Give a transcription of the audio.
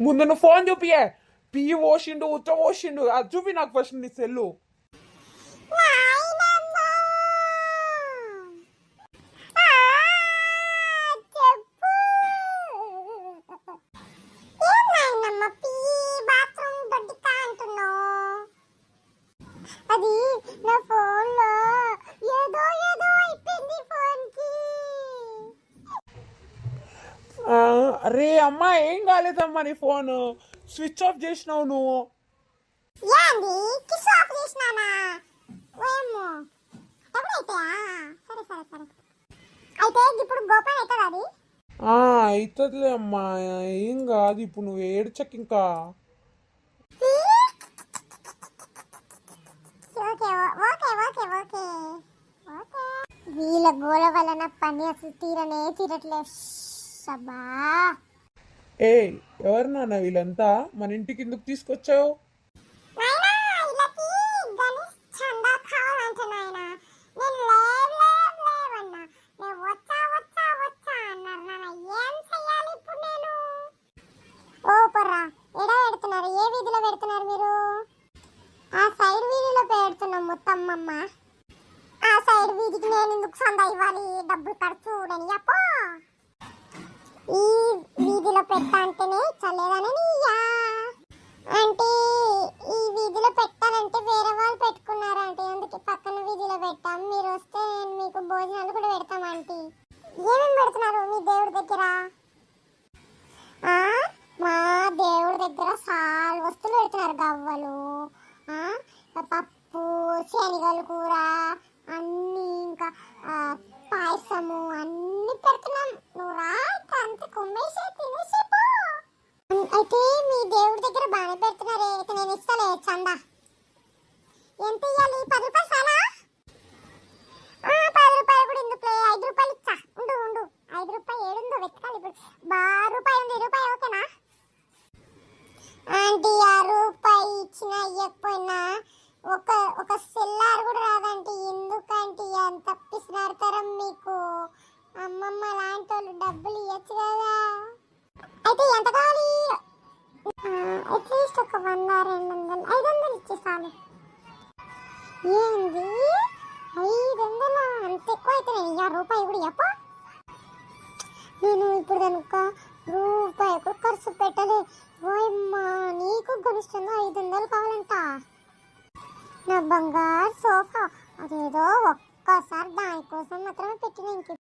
ముందు నువ్వు ఫోన్ చూపియే పియ్యి పోసిండు ఉచ్చ పోసిండు అది చూపి నాకు ఫస్ట్ నీ సెల్లు అరే అమ్మా ఏం కాలేదమ్మా నీ ఫోన్? స్విచ్ ఆఫ్ చేసినావు నువ్వు. అవుతుందిలే అమ్మా ఏం కాదు ఇప్పుడు నువ్వు ఏడ్చక ఇంకా. వీళ్ళ గోల వలన పని అసలు తీరనే తీరట్లే సబ్బా ఏ ఎవరు నాన్న వీళ్ళంతా? మన ఇంటికి ఎందుకు తీసుకొచ్చావు? నేను నేను నేను? ఓ పొర్రా ఎడ పెడుతున్నారు? ఏ వీధిలో పెడుతున్నారు మీరు? ఆ సైడ్ వీధిలో పెడుతున్నాం మొత్తమ్మమ్మ ఆ సైడ్ వీధికి నేను ఎందుకు సందా ఇవ్వాలి? డబ్బులు ఖర్చు చూడని అప్పో ఈ వీధిలో పెట్టా అంటేనే చల్లేదని అంటే ఈ వీధిలో పెట్టాలంటే వేరే వాళ్ళు పెట్టుకున్నారంటే అందుకే పక్కన వీధిలో పెట్టాం. మీరు వస్తే నేను మీకు భోజనాలు కూడా పెడతాం ఆంటీ. ఏమేమి పెడుతున్నారు మీ దేవుడి దగ్గర? ఆ, మా దేవుడి దగ్గర సాల్ వస్తువులు పెడుతున్నారు గవ్వలు ఆ, పప్పు శనగలు కూర అన్నీ ఇంకా ఆ, పాయసము అన్ని పెడుతున్నాం నువ్వు రా ఇంకా అంత కుమ్మేసే తినేసి పో అయితే మీ దేవుడి దగ్గర బాగానే పెడుతున్నారే. అయితే నేను ఇస్తాలే చందా. ఎంత ఇవ్వాలి పది రూపాయలు చాలా పది రూపాయలు కూడా ఎందుకు ఐదు రూపాయలు ఇచ్చా. ఉండు ఉండు. ఐదు రూపాయలు ఏడుందో వెతకాలి ఇప్పుడు. బా రూపాయి ఉంది రూపాయి ఓకేనా? ఆంటీ ఆ రూపాయి ఇచ్చిన ఇవ్వకపోయినా ఒక ఒక సెల్లార్ కూడా రాదంటే. ఎందుకంటే అంత పిసినాడతారం మీకు? అమ్మమ్మ లాంటి వాళ్ళు డబ్బులు ఇవ్వచ్చు కదా. అయితే ఎంత వంద రెండు వందలు ఐదు వందలు ఇచ్చేసాను ఏంది? ఐదు వందల? అంత ఎక్కువ అయితే నేను ఇయ్య రూపాయి కూడా చెప్ప నేను ఇప్పుడు కనుక రూపాయి కూడా ఖర్చు పెట్టలే. ఓయమ్మా నీకు గడుస్తుందో ఐదు వందలు కావాలంట. నా బంగారు సోఫా అదేదో ఒక్కసారి దానికోసం మాత్రమే పెట్టిన ఇంక